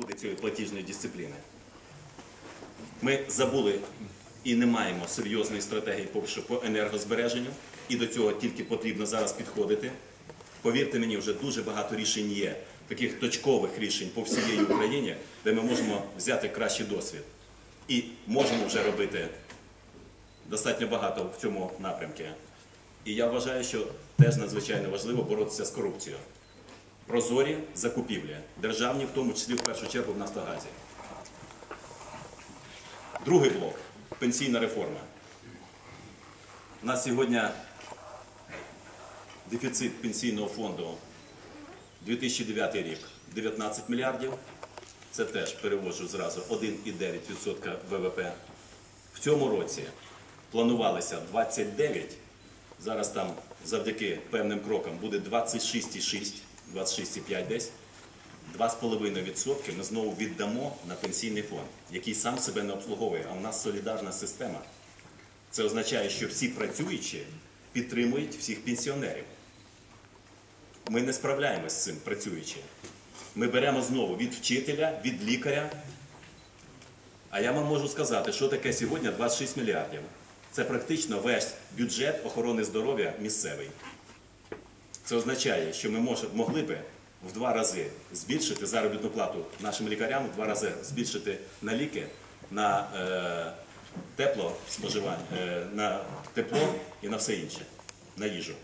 буде цієї платіжної дисципліни. Ми забули і не маємо серйозної стратегії по енергозбереженню, і до цього тільки потрібно зараз підходити. Повірте мені, вже дуже багато рішень є, таких точкових рішень по всієї Україні, де ми можемо взяти кращий досвід. І можемо вже робити достатньо багато в цьому напрямку. І я вважаю, що теж надзвичайно важливо боротися з корупцією. Прозорі закупівлі, державні, в тому числі в першу чергу в Нафтогазі. Другий блок пенсійна реформа. У нас сьогодні дефіцит пенсійного фонду 2009 рік 19 мільярдів. Це теж переводжу зразу 1,9% ВВП. В цьому році планувалося 29, зараз там завдяки певним крокам буде 26,6, 26,5 десь. 2,5% ми знову віддамо на пенсійний фонд, який сам себе не обслуговує, а у нас солідарна система. Це означає, що всі працюючі підтримують всіх пенсіонерів. Ми не справляємося з цим працюючи. Ми беремо знову від вчителя, від лікаря. А я вам можу сказати, що таке сьогодні 26 мільярдів. Це практично весь бюджет охорони здоров'я місцевий. Це означає, що ми могли би в два рази збільшити заробітну плату нашим лікарям, в два рази збільшити на ліки, на е, тепло споживання, е, на тепло і на все інше, на їжу.